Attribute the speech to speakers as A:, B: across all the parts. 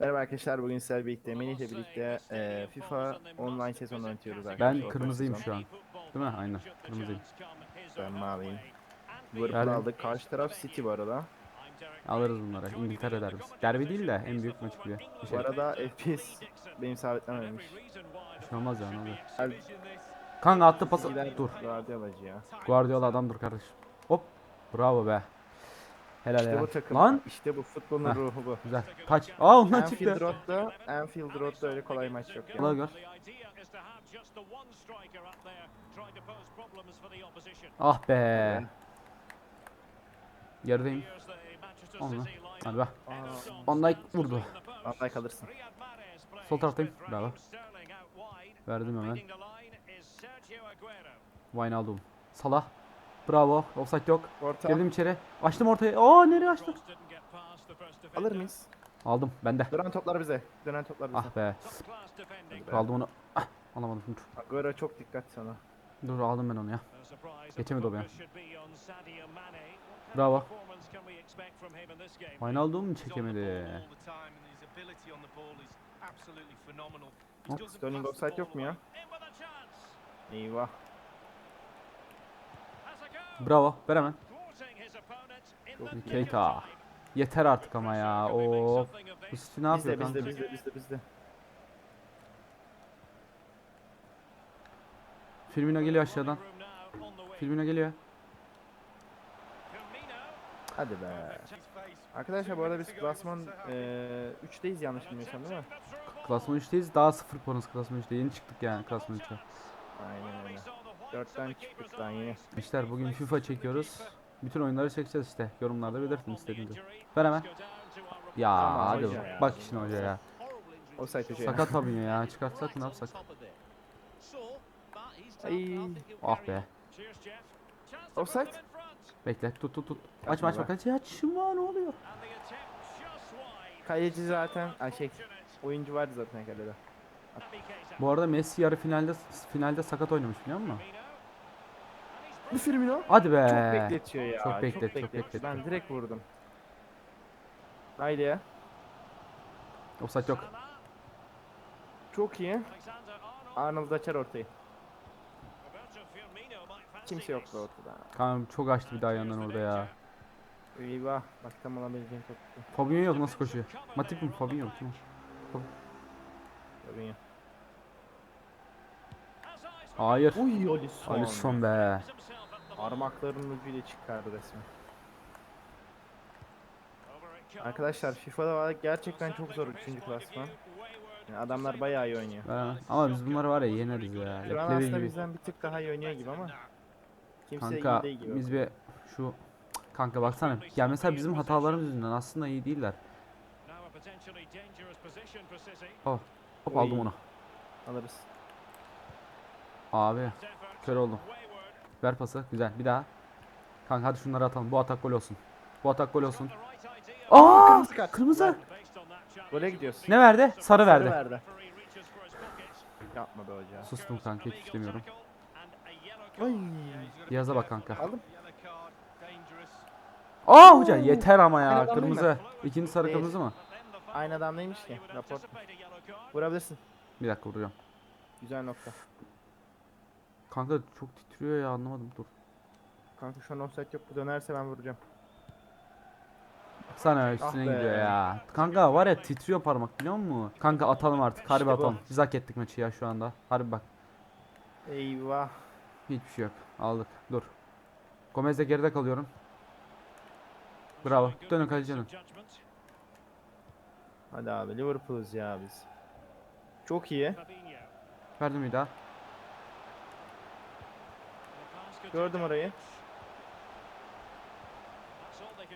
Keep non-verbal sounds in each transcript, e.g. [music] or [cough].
A: Merhaba arkadaşlar bugün sizlerle birlikte Melih ile birlikte e, FIFA online sezonu oynatıyoruz arkadaşlar.
B: Ben kırmızıyım şu an. Değil mi? Aynen. Kırmızıyım.
A: Ben maviyim. Liverpool aldık. Karşı taraf City bu arada.
B: Alırız bunları. İngiltere derbisi. Derbi değil de en büyük maç gibi. Bir
A: Bu
B: şey.
A: arada FPS benim sabitlememiş.
B: Bir şey olmaz ya ne olur. Kanka attı pası. Dur.
A: Guardiola'cı ya.
B: Guardiola adamdır kardeşim. Hop. Bravo be. Helal
A: İşte
B: helal.
A: bu takım.
B: Lan.
A: İşte bu futbolun
B: Heh.
A: ruhu bu.
B: Güzel. Kaç. Aa ondan
A: Anfield
B: çıktı.
A: Road'da, Anfield Road'da öyle kolay maç yok
B: Ulan
A: ya.
B: gör. Ah be. Gerideyim. Olma. Hadi be. Dijk vurdu.
A: Van Dijk alırsın.
B: Sol taraftayım. Bravo. Verdim hemen. Wijnaldum. Salah. Bravo. Offside yok.
A: Orta.
B: Girdim içeri. Açtım ortaya. Aa nereye açtım?
A: Alır mıyız?
B: Aldım. Bende.
A: Dönen toplar bize. Dönen toplar bize.
B: Ah be. Aldım onu. Ah, alamadım. Dur.
A: Agüero çok dikkat sana.
B: Dur aldım ben onu ya. Geçemedi o be. Bravo. Wijnaldum çekemedi.
A: Sterling offside yok mu ya? Eyvah.
B: Bravo. Ver hemen. Keita. Yeter artık ama ya. Oo. Bu City ne
A: Bizde
B: yapıyor
A: bizde
B: kanka?
A: bizde bizde bizde.
B: Firmino geliyor aşağıdan. Firmino geliyor.
A: Hadi be. Arkadaşlar bu arada biz klasman eee 3'teyiz yanlış bilmiyorsam değil mi?
B: Klasman 3'teyiz. Daha 0 puanız klasman 3'te. Yeni çıktık yani klasman 3'e.
A: Aynen öyle. 4'ten çıktık yeni.
B: İşler bugün FIFA çekiyoruz. Bütün oyunları çekeceğiz işte. Yorumlarda belirtin istediğinizi. Ver hemen. Ya
A: Tamam,
B: hadi
A: hoca ya.
B: Bak işine hoca ya.
A: Hoca ya.
B: Sakat Fabinho ya. Çıkartsak mı ne yapsak?
A: Ay.
B: Ah be.
A: Offside.
B: Bekle tut tut tut. Açma açma kaç ya açma ne oluyor?
A: Kaleci zaten, ay şey, oyuncu vardı zaten kalede.
B: Bu arada Messi yarı finalde finalde sakat oynamış biliyor musun?
A: Bu Firmino
B: Hadi be.
A: çok bekletiyor ya.
B: Çok beklet, çok beklet.
A: Ben direkt vurdum. Haydi ya.
B: Offside yok.
A: Çok iyi. Arnold açar ortayı. Kimse yoktu ortada.
B: Kanka çok açtı bir daha yandan orada ya.
A: Eyvah. Bak tam alabileceğim top.
B: Fabinho yok nasıl koşuyor? Matip mi? Fabinho mu? Kim o?
A: Tabii ya.
B: Hayır.
A: Uy Alisson.
B: Alisson be.
A: Parmaklarının ucuyla çıkardı resmen. Arkadaşlar FIFA'da var gerçekten çok zor 3. klasman. Yani adamlar bayağı iyi oynuyor.
B: Ha, Ama biz bunları var ya yeneriz ya.
A: Şu an aslında
B: gibi.
A: bizden bir tık daha iyi oynuyor gibi ama kimse
B: Kanka
A: iyi değil gibi.
B: biz bir şu kanka baksana. Ya mesela bizim hatalarımız yüzünden aslında iyi değiller. Hop aldım
A: Oy.
B: onu.
A: Alırız.
B: Abi kör oldum. Ver pası. Güzel. Bir daha. Kanka hadi şunları atalım. Bu atak gol olsun. Bu atak gol olsun. Aa!
A: Kırmızı kart.
B: Kırmızı.
A: Gole gidiyorsun.
B: Ne verdi? Sarı verdi.
A: verdi. Yapmadı hoca.
B: Sustum kanka hiç istemiyorum.
A: Ay.
B: Yaza bak kanka.
A: Aldım.
B: Aa hoca yeter ama
A: Aynı
B: ya.
A: değil
B: Kırmızı. İkinci sarı
A: Değil.
B: kırmızı mı?
A: Aynı adam neymiş ki? Rapor. Vurabilirsin.
B: Bir dakika vuruyorum.
A: Güzel nokta.
B: Kanka çok titriyor ya anlamadım dur.
A: Kanka şu an offside yok. Bu dönerse ben vuracağım.
B: Sana üstüne
A: Ah be.
B: gidiyor ya. Kanka var ya titriyor parmak biliyor musun? Kanka atalım artık. Harbi atalım. Biz hak ettik maçı ya şu anda. Harbi bak.
A: Eyvah.
B: Hiçbir şey yok. Aldık. Dur. Gomez'le geride kalıyorum. Bravo. Dönün kalecinin.
A: Hadi abi Liverpool'uz ya biz. Çok iyi.
B: Verdim bir daha.
A: Gördüm orayı.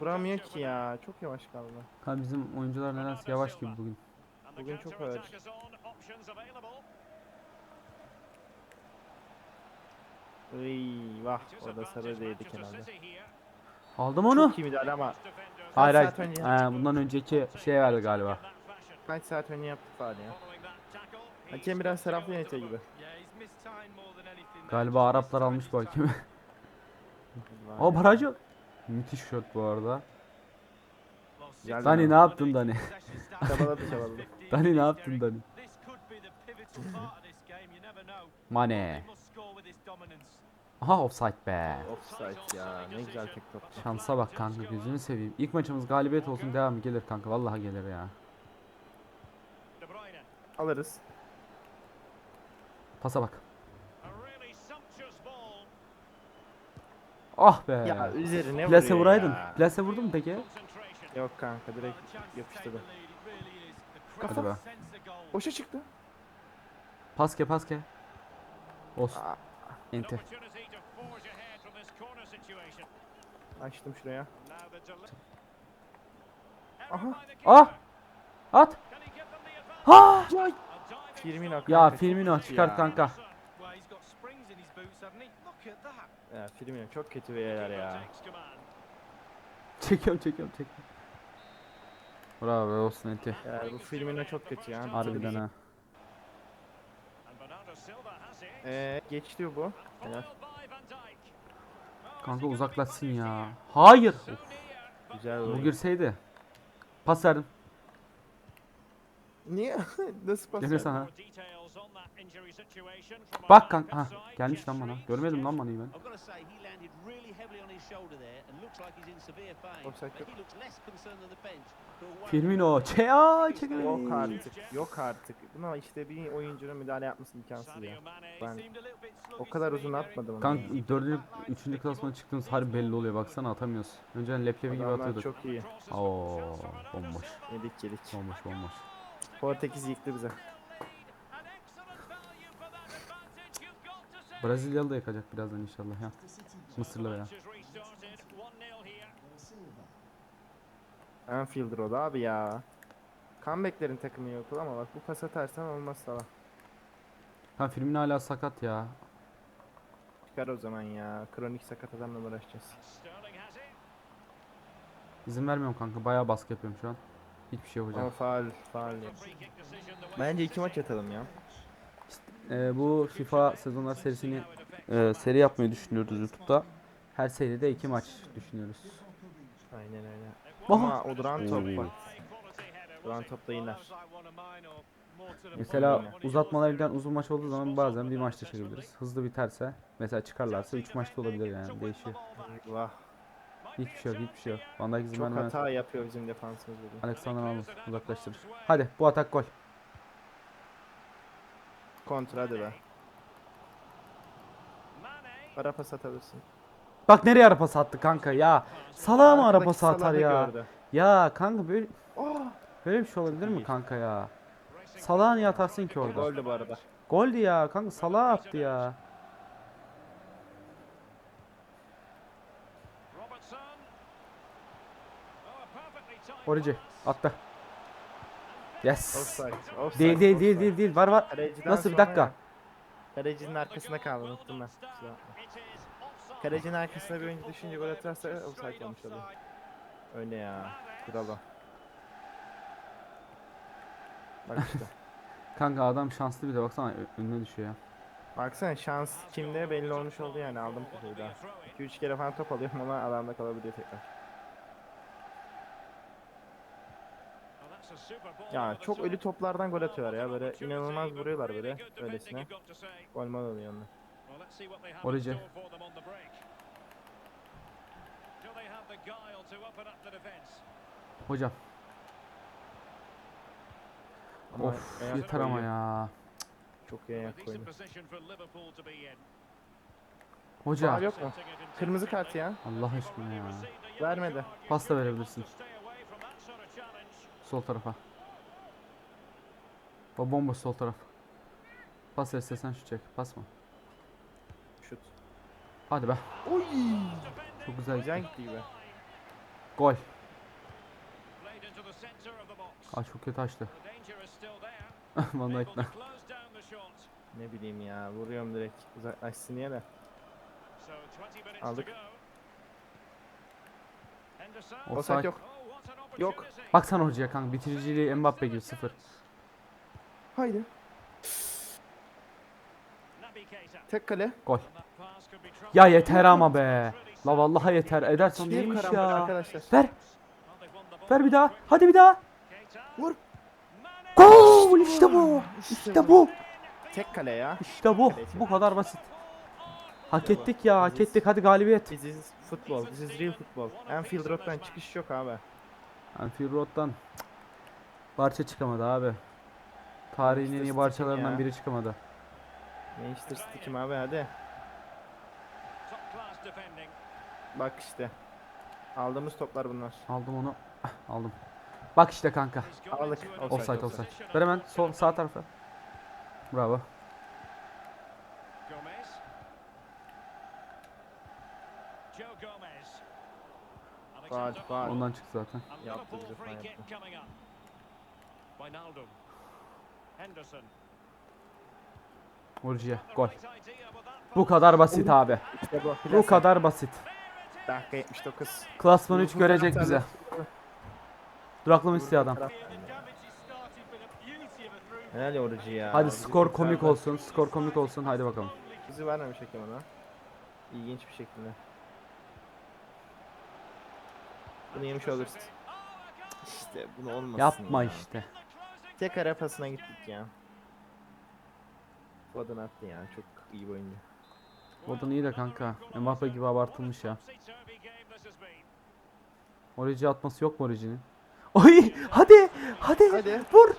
A: Vuramıyor ki ya. Çok yavaş kaldı.
B: Kanka bizim oyuncular nedense yavaş gibi bugün.
A: Bugün çok ağır. Eyvah. Orada sarı değdik herhalde.
B: Aldım onu.
A: Çok iyi müdahale ama
B: Hayır hayır. Ha, bundan önceki şey verdi galiba.
A: kaç saat önce yaptık faal ya. Hakem biraz taraflı yönetiyor gibi.
B: Galiba Araplar almış bu hakemi. Aa baraj yok. Müthiş shot bu arada.
A: Güzel
B: Dani ne yaptın Dani? [laughs]
A: Çabaladı çabaladı.
B: Dani ne yaptın Dani? Mane. Aha offside be.
A: Offside ya. Ne güzel tek top.
B: Şansa bak kanka gözünü seveyim. İlk maçımız galibiyet olsun devam gelir kanka. Vallahi gelir ya.
A: Alırız.
B: Pasa bak. Ah be.
A: Ya üzerine
B: Plase
A: vuruyor
B: vuraydın.
A: ya.
B: Plase vurdun mu peki?
A: Yok kanka direkt yapıştırdı.
B: Hadi be.
A: Boşa çıktı.
B: Paske paske. Olsun.
A: Aa,
B: Ente.
A: açtım şuraya. Aha.
B: Ah! At! Ha!
A: Firmino kanka.
B: Ya
A: çok
B: Firmino
A: kötü
B: çıkart
A: ya.
B: kanka.
A: Ya Firmino çok kötü bir ya.
B: Çekiyorum çekiyorum çekiyorum. Bravo be olsun Ente.
A: Ya bu Firmino çok kötü ya.
B: Harbiden ha.
A: Ee, geçti bu. Helal.
B: Kanka uzaklaşsın ya. Hayır. Of,
A: Güzel
B: bu girseydi. Pas verdim.
A: Niye? [laughs] Nasıl pas
B: Gene sana. Bak kanka. Ha, gelmiş lan bana. Görmedim lan Mane'yi ben.
C: I've got to say, he landed really heavily on his shoulder there and looks like he's in severe pain.
A: Offside
C: But
A: yok.
C: he looks less concerned than the bench. to await
B: Firmino. Çe aa
A: Yok artık. Yok artık. Buna işte bir oyuncunun müdahale yapması imkansız ya. Ben o kadar uzun atmadım.
B: Kanka dördüncü, üçüncü klasmana çıktığımız harbi belli oluyor. Baksana atamıyoruz. Önceden leblebi gibi
A: Adamlar
B: atıyorduk.
A: çok iyi.
B: Oo bomboş.
A: Yedik yedik.
B: Bomboş bomboş.
A: Portekiz yıktı bize.
B: Brezilyalı da yakacak birazdan inşallah ya. Mısırlı veya.
A: Anfielder o da abi ya. Comeback'lerin takımı yok ama bak bu pas atarsan olmaz Salah.
B: Ha Firmino hala sakat ya.
A: Çıkar o zaman ya. Kronik sakat adamla uğraşacağız.
B: İzin vermiyorum kanka. Bayağı baskı yapıyorum şu an. Hiçbir şey
A: Ama
B: yapacağım.
A: faal, faal. ya. Bence iki maç atalım ya.
B: Ee, bu FIFA sezonlar serisini e, seri yapmayı düşünüyoruz YouTube'da. Her seride iki maç düşünüyoruz.
A: Aynen öyle. Ama o duran top bak. Duran topla iner.
B: Mesela uzatmalar giden uzun maç olduğu zaman bazen bir maçta çekebiliriz. Hızlı biterse mesela çıkarlarsa 3 maçta olabilir yani değişiyor.
A: Vah.
B: Hiçbir şey yok hiçbir şey yok. Van Dijk izin
A: Çok
B: vermez.
A: hata yapıyor bizim defansımız bugün.
B: Alexander Arnold uzaklaştırır. Hadi bu atak gol.
A: Kontra hadi be. Ara pas atabilirsin.
B: Bak nereye ara pas attı kanka ya. Salağa mı ara
A: Arkadaki
B: pas atar
A: Salah'ı
B: ya?
A: gördü.
B: Ya kanka böyle
A: Oh!
B: böyle bir şey olabilir mi kanka ya? Salağa niye atarsın ki orada?
A: Goldü bu arada.
B: Goldü ya kanka salağa attı ya. Orici attı. Yes.
A: Offside. Offside.
B: Değil değil değil
A: offside.
B: değil değil var var.
A: Kaleciden
B: Nasıl bir dakika?
A: Kalecinin arkasında kaldı unuttum ben. Kalecinin arkasına bir oyuncu düşünce gol atarsa offside olmuş oluyor. Öyle ya. Kral o. Bak işte. [laughs]
B: Kanka adam şanslı bir de baksana önüne düşüyor ya.
A: Baksana şans kimde belli olmuş oldu yani aldım kupayı daha. 2-3 kere falan top alıyorum ama adamda kalabiliyor tekrar. Ya çok ölü toplardan gol atıyorlar ya böyle inanılmaz vuruyorlar böyle öylesine. Gol mal oluyor onlar.
B: Orici. Hocam.
A: Ama
B: Of yeter ama ya.
A: Çok iyi ayak koydu.
B: Hoca.
A: Yok mu? Kırmızı kart ya.
B: Allah aşkına ya.
A: Vermedi.
B: Pas da verebilirsin. Sol tarafa. O bomboş sol taraf. Pas istesen şu çek. Pas mı?
A: Şut.
B: Hadi be.
A: Oy!
B: Çok güzel
A: Güzel
B: gitti.
A: gitti gibi.
B: Gol. Aa çok kötü açtı. [laughs] Van Dijk'le.
A: Ne bileyim ya vuruyorum direkt uzaklaşsın diye de. Aldık.
B: Offside.
A: Yok. Yok.
B: Baksana hocaya kanka bitiriciliği Mbappe gibi sıfır.
A: Haydi. Tek kale.
B: Gol. Ya yeter ama be. La vallahi yeter. Ederson
A: Çift
B: neymiş ya.
A: arkadaşlar.
B: Ver. Ver bir daha. Hadi bir daha.
A: Vur.
B: Gol işte bu. İşte bu.
A: Tek kale ya.
B: İşte bu. Bu kadar basit. Hak ettik ya. Hak ettik. Hadi galibiyet.
A: İs football. This is real football. Anfield Road'dan çıkış yok abi.
B: Anfield Road'dan parça çıkamadı abi. Tarihin en
A: Manchester
B: iyi
A: City
B: parçalarından
A: ya.
B: biri çıkamadı.
A: Manchester City kim abi hadi. Bak işte. Aldığımız toplar bunlar.
B: Aldım onu. Ah, Aldım. Bak işte kanka.
A: Aldık.
B: Offside offside. Ver hemen sol sağ tarafa. Bravo.
D: Arnold.
B: Ondan çıktı zaten.
A: Yaptı bize,
D: kick
A: yaptı.
D: Henderson.
B: Gol. Bu kadar basit abi.
A: İşte bu.
B: Bu kadar basit.
A: Dakika 79.
B: Klasman 3
A: Liverpool
B: görecek bize. Duraklama istiyor adam.
A: Helal yorucu ya.
B: Hadi skor komik olsun. Skor komik olsun. Hadi bakalım.
A: Bizi vermemiş hakem ona. İlginç bir şekilde. Bunu yemiş oluruz. İşte bunu olmasın
B: Yapma
A: ya.
B: işte.
A: Tek ara pasına gittik ya. Foden attı ya. Çok iyi bir oyuncu.
B: Odun iyi de kanka. Mbappe gibi abartılmış ya. Origi atması yok mu Origi'nin? Oy! Hadi! Hadi!
A: Hadi.
B: Vur!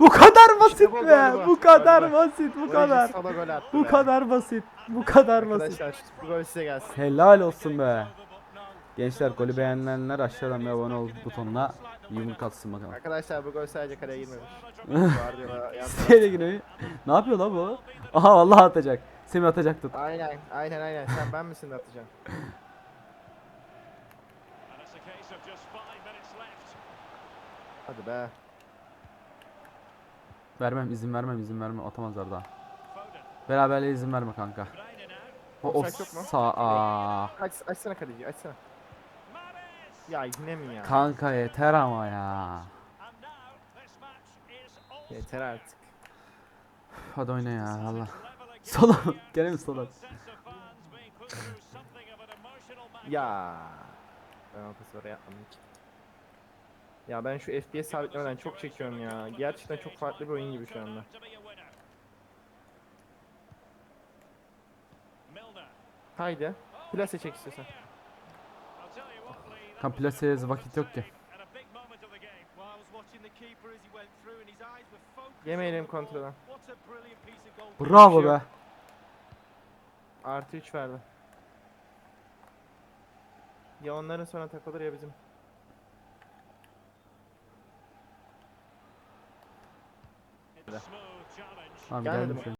B: Bu kadar basit
A: bu, gol
B: be!
A: bu.
B: Bu kadar
A: bu.
B: basit, bu kadar. Bu kadar basit. Bu kadar basit.
A: Arkadaşlar şu gol size gelsin.
B: Helal olsun be. Gençler golü beğenenler aşağıdan bir abone ol butonuna yumruk atsın bakalım.
A: Arkadaşlar bu gol sadece kaleye girmemiş. [laughs]
B: Seni gibi. Ne yapıyor la bu? Aha vallahi atacak. Semih atacak tut.
A: Aynen aynen aynen. Sen ben misin de atacaksın?
D: And it's a case of just five minutes left.
A: Hadi be.
B: Vermem izin vermem izin vermem atamazlar daha. Beraberliğe izin verme kanka. O, o sağ aa.
A: Aç, açsana kaleciyi açsana. Ya yine mi ya?
B: Kanka yeter ama ya.
A: Yeter artık.
B: Hadi oyna ya Allah. Sola [laughs] gene mi sola?
A: Ya. Ben o pası oraya atmadım hiç. Ya ben şu FPS sabitlemeden çok çekiyorum ya. Gerçekten çok farklı bir oyun gibi şu anda. Haydi. Plase çek istiyorsan.
D: Was
B: plaseye vakit yok ki.
A: Yemeyelim
E: on the ball.
A: kontrolden.
E: What a brilliant piece of goal.
B: Bravo be.
A: Artı 3 verdi. Ya onların sonra takılır ya bizim.
B: Tamam
A: Gelmedi
B: geldim
A: mi?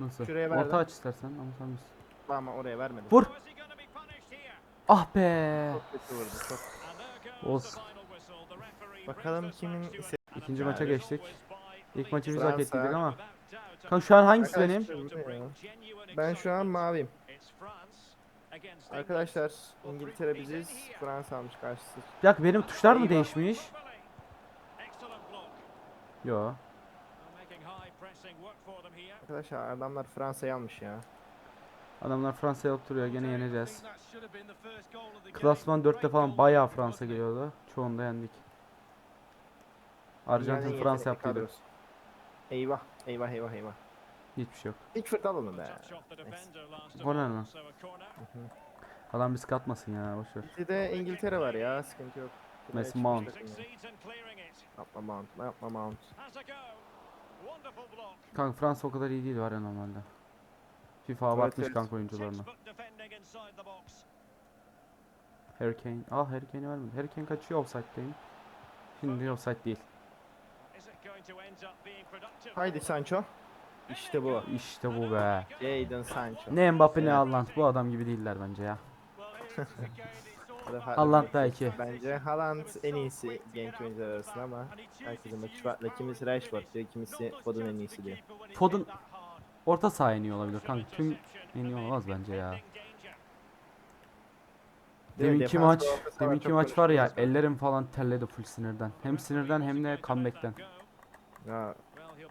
B: Nasıl?
A: Şuraya verdim.
B: Orta aç istersen ama sen bilirsin.
A: Ama oraya vermedim.
B: Vur.
D: How is he gonna be punished here?
B: Ah be.
A: Çok kötü vurdu.
B: Olsun.
A: Bakalım kimin ise-
B: İkinci maça geçtik. İlk maçı biz hak ettiydik ama. Kanka şu an hangisi benim?
A: Ben şu an maviyim. Arkadaşlar İngiltere biziz. Fransa almış karşısı.
B: Bir dakika benim tuşlar mı değişmiş? Yo.
A: Arkadaşlar adamlar Fransa'yı almış ya.
B: Adamlar Fransa'ya oturuyor gene yeneceğiz. Klasman 4'te
E: Great
B: falan bayağı Fransa geliyordu. Çoğunda yendik. Arjantin Fransa yaptıydı.
A: Eyvah eyvah eyvah eyvah.
B: Hiçbir şey yok.
A: İlk fırt alalım be.
D: A corner.
B: Adam risk atmasın ya boşver.
A: Bir de İngiltere var ya sıkıntı yok. Çıkmış
B: Mount.
A: Yapma Mount, yapma Mount.
B: Kanka Fransa o kadar iyi değil var ya normalde. FIFA
A: Evet,
B: abartmış
A: evet.
B: kanka
D: box.
B: Harry Kane. Ah Harry Kane'i vermedi. Harry Kane kaçıyor offside'deyim. Şimdi offside değil.
A: Haydi Sancho. İşte bu.
B: İşte bu be.
A: Jadon Sancho.
B: Ne Mbappe ne
A: Evet.
B: Haaland. Bu adam gibi değiller bence ya. [laughs] Haaland belki.
A: Bence Haaland en iyisi genç oyuncular arasında ama herkesin bakış farklı. Kimisi Rashford diyor, kimisi Foden en iyisi diyor.
B: Foden orta saha en iyi olabilir kanka. Tüm en iyi olmaz bence ya. Deminki maç, deminki maç var ya ellerim falan terledi full sinirden. Hem sinirden hem de comeback'ten.
A: Ya,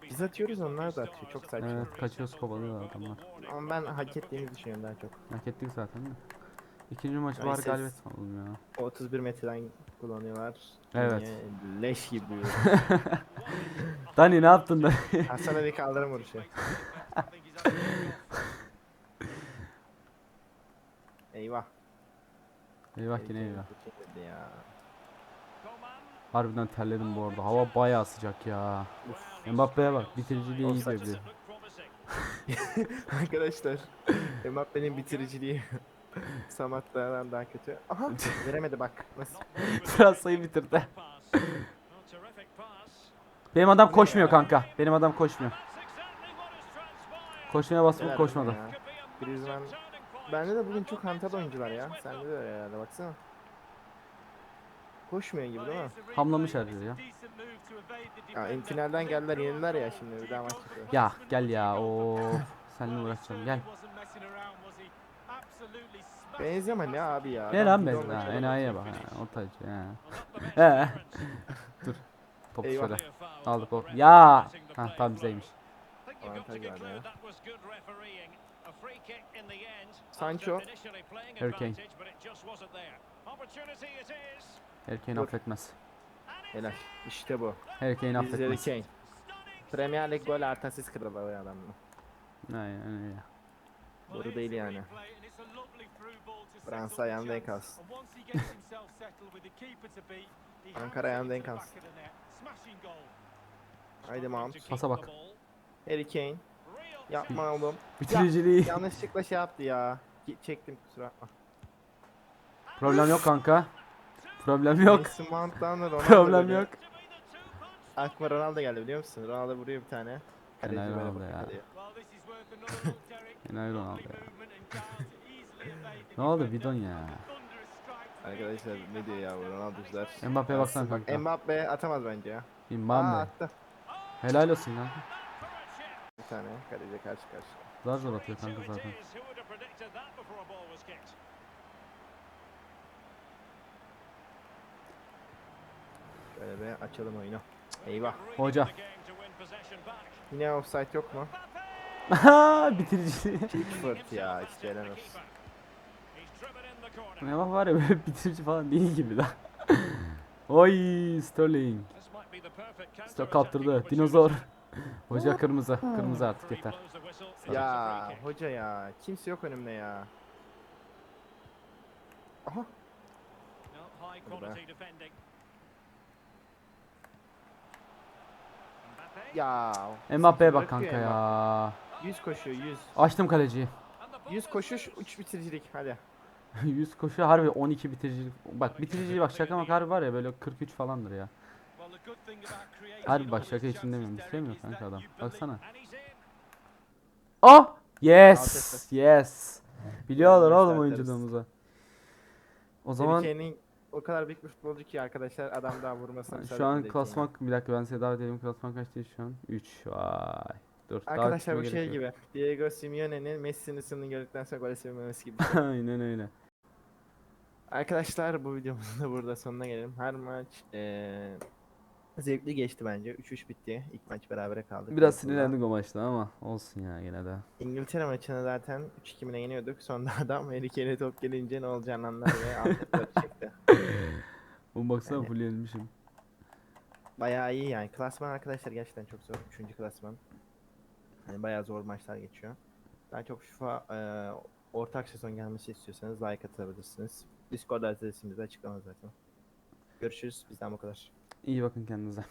A: biz atıyoruz onlar da atıyor. Çok saçma.
B: Evet kaçıyoruz kovalıyorlar adamlar.
A: Ama ben hak ettiğimizi düşünüyorum daha çok.
B: Hak ettik zaten de. İkinci maçı
A: Ay,
B: var
A: ses-
B: galibiyet alalım ya.
A: 31 metreden kullanıyorlar.
B: Evet.
A: Yine leş gibi. [laughs]
B: Dani ne yaptın da?
A: Hasan Ali kaldırım vuruşu. [laughs] [laughs] Eyvah.
B: eyvah yine eyvah.
A: Ya.
B: Harbiden terledim bu arada. Hava bayağı sıcak ya. Mbappe'ye bak bitiriciliği iyi
A: Offside.
B: dedi. [laughs]
A: Arkadaşlar Mbappe'nin bitiriciliği [laughs] Samatta'dan daha kötü. Aha veremedi bak. Nasıl?
B: Fransa'yı bitirdi. Benim adam koşmuyor kanka. Benim adam koşmuyor. Koşmaya basıp
A: Neler
B: koşmadı.
A: ya? Griezmann. Bende de bugün çok hantal oyuncular ya. Sende de öyle herhalde baksana. Koşmuyor gibi değil mi?
B: Hamlamış herkes ya.
A: Ya en finalden geldiler yenildiler ya şimdi bir daha maç yapıyor.
B: Ya gel ya. O seninle uğraşacağım. Gel.
A: Benzeme ne abi ya?
B: Ne
A: Adam
B: lan ben?
A: olmuş
B: Ha,
A: adam.
B: enayiye bak. Ha, ortacı. He. [laughs] He. Dur. Topu
A: Eyvah.
B: şöyle. Aldık o. Ya. Ha tam bizeymiş.
A: Avantaj vardı ya.
D: Sancho.
B: Hurricane. Erkeğini
A: Dur.
B: affetmez.
A: Helal. İşte bu. Bizleri
B: affetmez.
A: Kane. Premier Lig gol artı asist kralı o adam.
B: Aynen öyle.
A: Doğru değil yani. Fransa ayağını denk alsın. Ankara ayağını denk alsın. Haydi Mount.
B: Pasa bak.
A: Harry Kane. Yapma [laughs] oğlum.
B: Bitiriciliği.
A: Yanlışlıkla şey yaptı ya. Çektim kusura bakma.
B: Problem yok kanka. Problem yok. Problem yok.
A: Aklıma Ronaldo geldi biliyor musun? Ronaldo vuruyor bir tane. Böyle
B: Ronaldo ya. Helal [laughs] Ronaldo ya. [laughs] Ne oldu bidon ya.
A: Arkadaşlar ne diyor ya bu Ronaldo'cular.
B: Mbappe'ye baksana kanka.
A: Mbappe atamaz bence ya.
B: Mbappe. Helal olsun lan.
A: Tane kaleci karşı karşı.
B: Daha zor atıyor kanka zaten.
A: Şöyle bir açalım oyunu. Eyvah.
B: Hoca.
A: Yine offside yok mu?
B: Bitiriciliği.
A: Pickford ya işte helal olsun.
B: Ne bak var ya böyle bitirici falan değil gibi daha. [laughs] Oy Sterling. Stok kaptırdı. Dinozor. [laughs] Hoca kırmızı. Kırmızı artık yeter.
A: Ya hoca ya. Kimse yok önümde ya. Aha. Ya.
B: Mbappe'ye bak kanka ya.
A: 100 koşuyor 100.
B: Açtım kaleciyi.
A: 100 koşuş 3 bitiricilik hadi. [laughs]
B: 100 koşu harbi 12 bitiricilik. Bak bitiriciliği bak şaka mak harbi var ya böyle 43 falandır ya. Harbi bak şaka için demiyorum. Bitiremiyor kanka adam. Baksana. Oh! Yes! Yes! Biliyorlar oğlum oyunculuğumuzu. O
A: Zaman o kadar büyük bir futbolcu ki arkadaşlar adam daha vurmasına
B: şu an klasman bir dakika ben size davet edeyim. Klasman kaç değil şu an? 3. Vay. Dur.
A: Arkadaşlar bu şey
B: gerek
A: gibi. Diego Simeone'nin Messi'nin ısını gördükten sonra gol sevinmemesi gibi.
B: yok. [laughs] Aynen öyle.
A: Arkadaşlar bu videomuzun da burada sonuna gelelim. Her maç eee zevkli geçti bence. 3-3 bitti. İlk maç berabere kaldık.
B: Biraz sinirlendik o maçta ama olsun ya yine de.
A: İngiltere maçını zaten 3-2 mi ne yeniyorduk. Sonra [laughs] adam Melike'yle top gelince ne olacağını anlar ve altı dört çekti.
B: Bu baksana
A: Yani-
B: full yenilmişim.
A: Bayağı iyi yani. Klasman arkadaşlar gerçekten çok zor. 3. klasman. Hani bayağı zor maçlar geçiyor. Daha çok FIFA eee ortak sezon gelmesi istiyorsanız like atabilirsiniz. Discord adresimizi açıklamada zaten. Görüşürüz. Bizden bu kadar.
B: İyi bakın kendinize.